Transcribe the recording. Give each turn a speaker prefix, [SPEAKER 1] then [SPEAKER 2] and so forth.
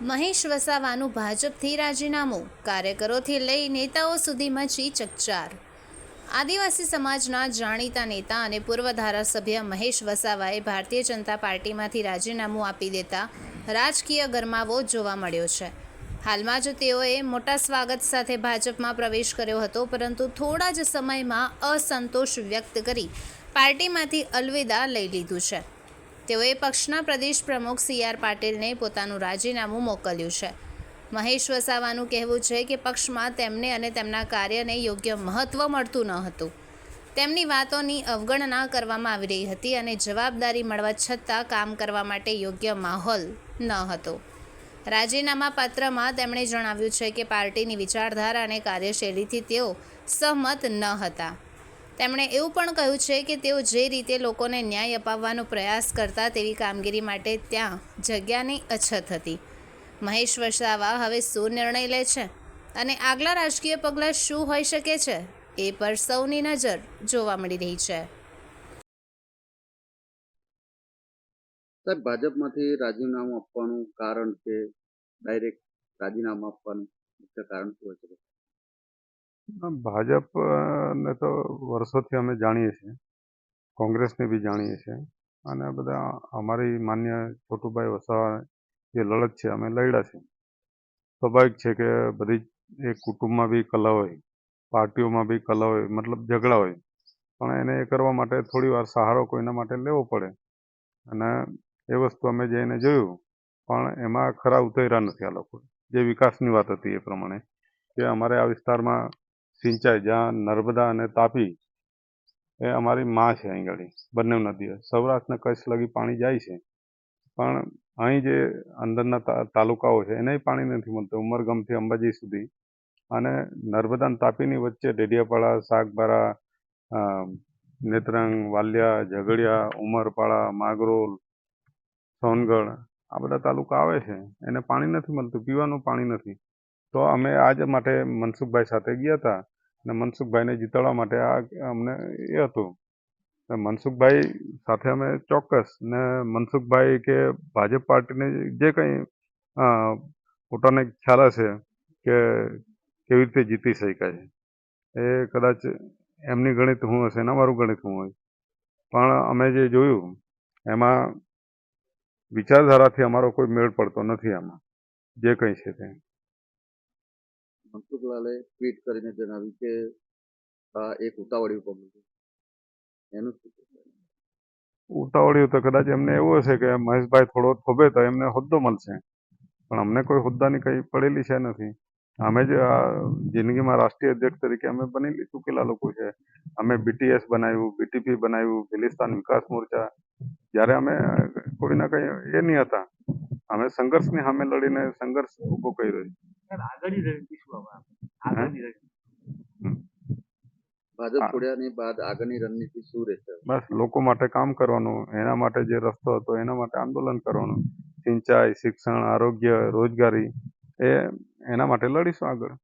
[SPEAKER 1] મહેશ વસાવાનું ભાજપથી રાજીનામું. કાર્યકરોથી લઈ નેતાઓ સુધી મચી ચકચાર. આદિવાસી સમાજના જાણીતા નેતા અને પૂર્વ ધારાસભ્ય મહેશ વસાવાએ ભારતીય જનતા પાર્ટીમાંથી રાજીનામું આપી દેતા રાજકીય ગરમાવો જોવા મળ્યો છે. હાલમાં જ તેઓએ મોટા સ્વાગત સાથે ભાજપમાં પ્રવેશ કર્યો હતો, પરંતુ થોડા જ સમયમાં અસંતોષ વ્યક્ત કરી પાર્ટીમાંથી અલવિદા લઈ લીધું છે. તેઓએ પક્ષના પ્રદેશ પ્રમુખ સી આર પાટીલને પોતાનું રાજીનામું મોકલ્યું છે. મહેશ વસાવાનું કહેવું છે કે પક્ષમાં તેમને અને તેમના કાર્યને યોગ્ય મહત્ત્વ મળતું ન હતું. તેમની વાતોની અવગણના કરવામાં આવી રહી હતી અને જવાબદારી મળવા છતાં કામ કરવા માટે યોગ્ય માહોલ ન હતો. રાજીનામા પત્રમાં તેમણે જણાવ્યું છે કે પાર્ટીની વિચારધારા અને કાર્યશૈલીથી તેઓ સહમત ન હતા. તેમણે એવું પણ કહ્યું છે કે તેઓ જે રીતે લોકોને ન્યાય અપાવવાનો પ્રયાસ કરતા તેવી કામગીરી માટે ત્યાં જગ્યાની અછત હતી. મહેશ વસાવા હવે શું નિર્ણય લે છે? અને આગલા રાજકીય પગલાં શું હોઈ શકે છે? એ પર સૌની નજર જોવા મળી રહી છે.
[SPEAKER 2] સાહેબ, ભાજપમાંથી રાજીનામું આપવાનું કારણ છે, ડાયરેક્ટ રાજીનામું આપવાનું મુખ્ય કારણ શું હોય
[SPEAKER 3] ભાજપ ને તો વર્ષોથી અમે જાણીએ છીએ. કોંગ્રેસને બી જાણીએ છીએ. અને બધા અમારી માન્ય છોટુભાઈ વસાવા જે લડત છે, અમે લડ્યા છે સ્વાભાવિક છે કે બધી એક કુટુંબમાં બી કલા હોય, પાર્ટીઓમાં બી કલા હોય, મતલબ ઝઘડા હોય. પણ એને એ કરવા માટે થોડી વાર સહારો કોઈના માટે લેવો પડે. અને એ વસ્તુ અમે જઈને જોયું. પણ એમાં ખરા ઉતર્યા નથી આ લોકો. જે વિકાસની વાત હતી એ પ્રમાણે. કે અમારે આ વિસ્તારમાં સિંચાઈ જ્યાં નર્મદા અને તાપી એ અમારી માં છે અહીં બંને નદીઓ. સૌરાષ્ટ્રને કચ્છ લગી પાણી જાય છે, પણ અહીં જે અંદરના તાલુકાઓ છે, એને પાણી નથી મળતું, ઉમરગામથી અંબાજી સુધી. અને નર્મદા અને તાપીની વચ્ચે ડેડિયાપાડા શાકબારા નેત્રંગ, વાલિયા, ઝઘડિયા, ઉમરપાડા, માગરોલ, સોનગઢ, આ બધા તાલુકા આવે છે, એને પાણી નથી મળતું, પીવાનું પાણી નથી. તો અમે આજ માટે મનસુખભાઈ સાથે ગયા હતા અને મનસુખભાઈને જીતાડવા માટે આ અમને એ હતું. મનસુખભાઈ સાથે અમે ચોક્કસ ને મનસુખભાઈ કે ભાજપ પાર્ટીને જે કંઈ પોતાને ખ્યાલ હશે કે કેવી રીતે જીતી શકાય. એ કદાચ એમની ગણિત હું હશે ને અમારું ગણિત હું હોય. પણ અમે જે જોયું, એમાં વિચારધારાથી અમારો કોઈ મેળ પડતો નથી આમાં. જે કંઈ છે તે.
[SPEAKER 2] મનસુખલાલે ટ્વીટ કરીને જણાવ્યું કે આ એક ઉતાવળી પગલું છે એનું શું?
[SPEAKER 3] ઉતાવળ્યું તો કદાચ એમને એવું હશે કે મહેશભાઈ થોડો થોભે તો એમને હોદ્દો મળશે. પણ અમને કોઈ હોદ્દાની કંઈ પડેલી છે નથી. અમે જ આ જિંદગીમાં રાષ્ટ્રીય અધ્યક્ષ તરીકે અમે બનેલી ચૂકેલા લોકો છે. અમે બીટીએસ બનાવ્યું બીટીપી બનાવ્યું ખિલિસ્તાન વિકાસ મોરચા. જ્યારે અમે કોઈના કંઈ એ નહીં હતા. અમે સંઘર્ષની સામે લડીને સંઘર્ષ ઊભો કર્યો છે.
[SPEAKER 2] ભાજપ છોડ્યાની બાદ આગળની રણનીતિ શું રહેશે?
[SPEAKER 3] બસ લોકો માટે કામ કરવાનું એના માટે જે રસ્તો હતો એના માટે આંદોલન કરવાનું. સિંચાઈ શિક્ષણ આરોગ્ય રોજગારી એ એના માટે લડીશું આગળ.